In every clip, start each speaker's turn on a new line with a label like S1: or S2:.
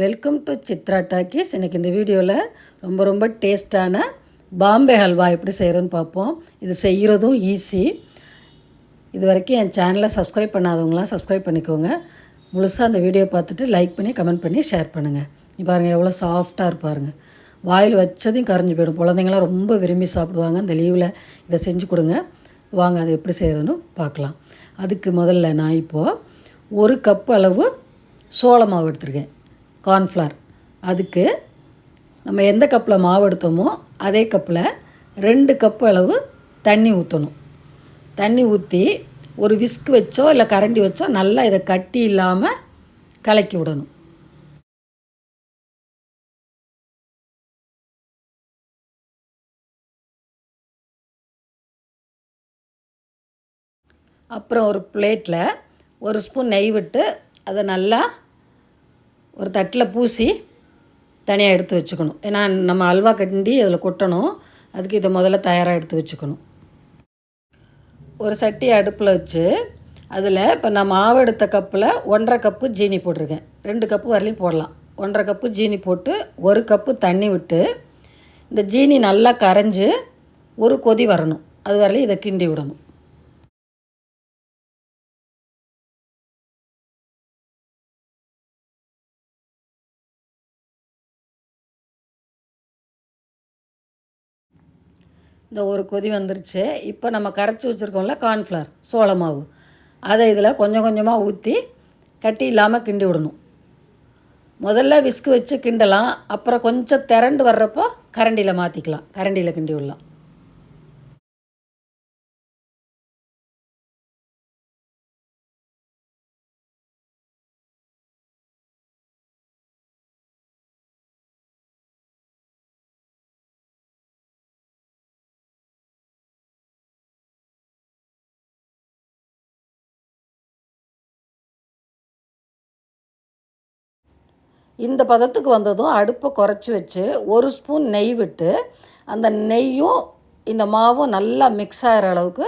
S1: Welcome to Chitra talkies இன்றைக்கி இந்த வீடியோவில் ரொம்ப ரொம்ப டேஸ்டான பாம்பே ஹல்வா எப்படி செய்கிறோன்னு பார்ப்போம். இது செய்கிறதும் ஈஸி இது வரைக்கும் என் சேனலை சப்ஸ்கிரைப் பண்ணாதவங்களாம் சப்ஸ்கிரைப் பண்ணிக்கோங்க. முழுசாக அந்த வீடியோ பார்த்துட்டு லைக் பண்ணி கமெண்ட் பண்ணி ஷேர் பண்ணுங்கள் நீ பாருங்கள் எவ்வளோ சாஃப்டாக இருப்பாருங்க. வாயில் வச்சதையும் கரைஞ்சி போயிடும். குழந்தைங்களாம் ரொம்ப விரும்பி சாப்பிடுவாங்க. அந்த லீவில் இதை செஞ்சு கொடுங்க. வாங்க அதை எப்படி செய்கிறதுன்னு பார்க்கலாம். அதுக்கு முதல்ல நான் இப்போது ஒரு கப் அளவு சோள மாவு எடுத்திருக்கேன். கார்ன்ஃப்ளவர். அதுக்கு நம்ம எந்த கப்பில் மாவு எடுத்தோமோ அதே கப்பில் ரெண்டு கப் அளவு தண்ணி ஊற்றணும் தண்ணி ஊற்றி ஒரு விஸ்க் வச்சோ இல்லை கரண்டி வச்சோ நல்லா இதை கட்டி இல்லாமல் கலக்கி விடணும். அப்புறம் ஒரு பிளேட்டில் ஒரு ஸ்பூன் நெய் விட்டு அதை நல்லா ஒரு தட்டில் பூசி தனியாக எடுத்து வச்சுக்கணும். ஏன்னா நம்ம அல்வா கண்டி அதில் கொட்டணும். அதுக்கு இதை முதல்ல தயாராக எடுத்து வச்சுக்கணும். ஒரு சட்டி அடுப்பில் வச்சு அதில் இப்போ நான் மாவு எடுத்த கப்பில் ஒன்றரை கப்பு ஜீனி போட்டிருக்கேன். ரெண்டு கப்பு வரலையும் போடலாம். ஒன்றரை கப்பு ஜீனி போட்டு ஒரு கப்பு தண்ணி விட்டு இந்த ஜீனி நல்லா கரைஞ்சி ஒரு கொதி வரணும். அது வரலையும் இதை கிண்டி விடணும். இந்த ஒரு கொதி வந்துருச்சு. இப்போ நம்ம கரைச்சி வச்சுருக்கோம்ல கார்ன்ஃப்ளவர் சோள மாவு அதை இதில் கொஞ்சம் கொஞ்சமாக ஊற்றி கட்டி இல்லாமல் கிண்டி விடணும். முதல்ல விஸ்கு வச்சு கிண்டலாம் அப்புறம் கொஞ்சம் திரண்டு வர்றப்போ கரண்டியில் மாற்றிக்கலாம் கரண்டியில் கிண்டி விடலாம். இந்த பதத்துக்கு வந்ததும் அடுப்பை குறைச்சி வச்சு ஒரு ஸ்பூன் நெய் விட்டு அந்த நெய்யும் இந்த மாவும் நல்லா மிக்ஸ் ஆகிற அளவுக்கு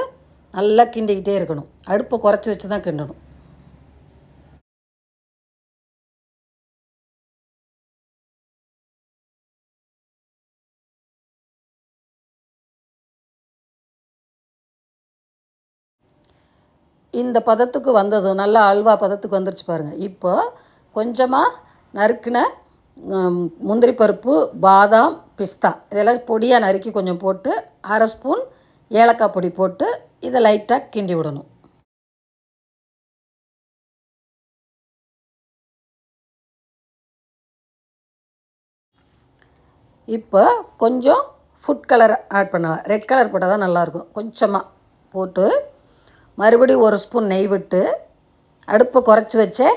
S1: நல்லா கிண்டிக்கிட்டே இருக்கணும். அடுப்பை குறைச்சி வச்சு தான் கிண்டணும். இந்த பதத்துக்கு வந்ததும் நல்லா அல்வா பதத்துக்கு வந்துருச்சு பாருங்கள் இப்போ கொஞ்சமாக நறுக்கின முந்திரி பருப்பு பாதாம் பிஸ்தா. இதெல்லாம் பொடியாக நறுக்கி கொஞ்சம் போட்டு அரை ஸ்பூன் ஏலக்காய் பொடி போட்டு இதை லைட்டாக கிண்டி விடணும். இப்போ கொஞ்சம் ஃபுட் கலர் ஆட் பண்ணலாம். ரெட் கலர் போட்டால் தான் நல்லாயிருக்கும். கொஞ்சமாக போட்டு மறுபடியும் ஒரு ஸ்பூன் நெய் விட்டு அடுப்பை குறைச்சி வச்சே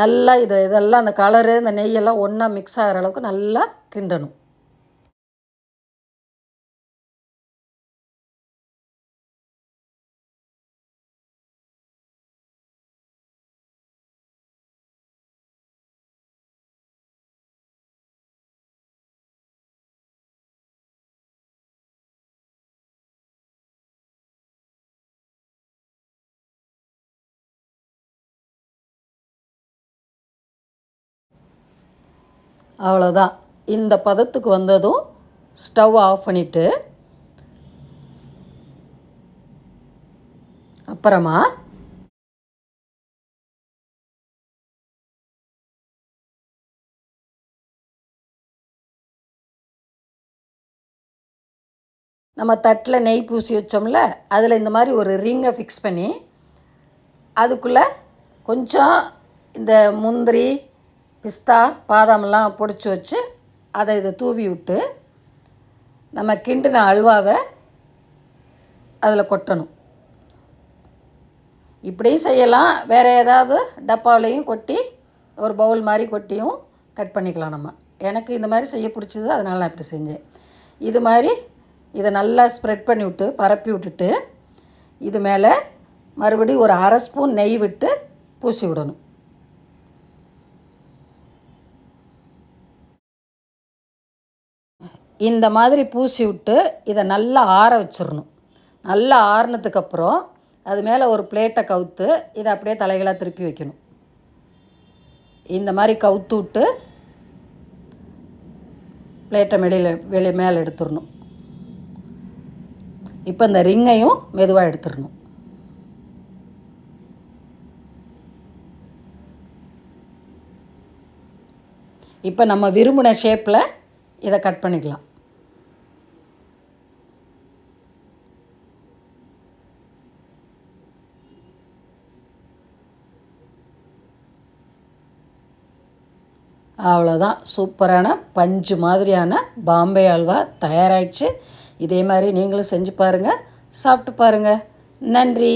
S1: நல்லா இது இதெல்லாம் அந்த கலரு இந்த நெய்யெல்லாம் ஒன்றா மிக்ஸ் ஆகிற அளவுக்கு நல்லா கிண்டணும். அவ்வளோதான் இந்த பதத்துக்கு வந்ததும் ஸ்டவ் ஆஃப் பண்ணிவிட்டு அப்புறமா நம்ம தட்டில் நெய் பூசி வச்சோம்ல அதில் இந்த மாதிரி ஒரு ரிங்கை ஃபிக்ஸ் பண்ணி அதுக்குள்ளே கொஞ்சம் இந்த முந்திரி பிஸ்தா பாதாமெல்லாம் பொடிச்சு வச்சு அதை இதை தூவி விட்டு நம்ம கிண்டின அல்வாவை அதில் கொட்டணும். இப்படியும் செய்யலாம். வேறு ஏதாவது டப்பாவிலையும் கொட்டி ஒரு பவுல் மாதிரி கொட்டியும் கட் பண்ணிக்கலாம் நம்ம. எனக்கு இந்த மாதிரி செய்ய பிடிச்சது அதனால் நான் இப்படி செஞ்சேன். இது மாதிரி இதை நல்லா ஸ்ப்ரெட் பண்ணி விட்டு பரப்பி விட்டுட்டு இது மேலே மறுபடியும் ஒரு அரை ஸ்பூன் நெய் விட்டு பூசி விடணும். இந்த மாதிரி பூசி விட்டு இதை நல்லா ஆற வச்சிடணும். நல்லா ஆறுனதுக்கப்புறம் அது மேலே ஒரு பிளேட்டை கவுத்து இதை அப்படியே தலைகளாக திருப்பி வைக்கணும். இந்த மாதிரி கவுத்து விட்டு பிளேட்டை வெளியில் வெளியே மேலே எடுத்துடணும். இப்போ இந்த ரிங்கையும் மெதுவாக எடுத்துடணும். இப்போ நம்ம விரும்பின ஷேப்பில் இதை கட் பண்ணிக்கலாம். அவ்வளோதான் சூப்பரான பஞ்சு மாதிரியான பாம்பே அல்வா தயாராகிடுச்சு இதே மாதிரி நீங்களும் செஞ்சு பாருங்கள் சாப்பிட்டு பாருங்கள் நன்றி.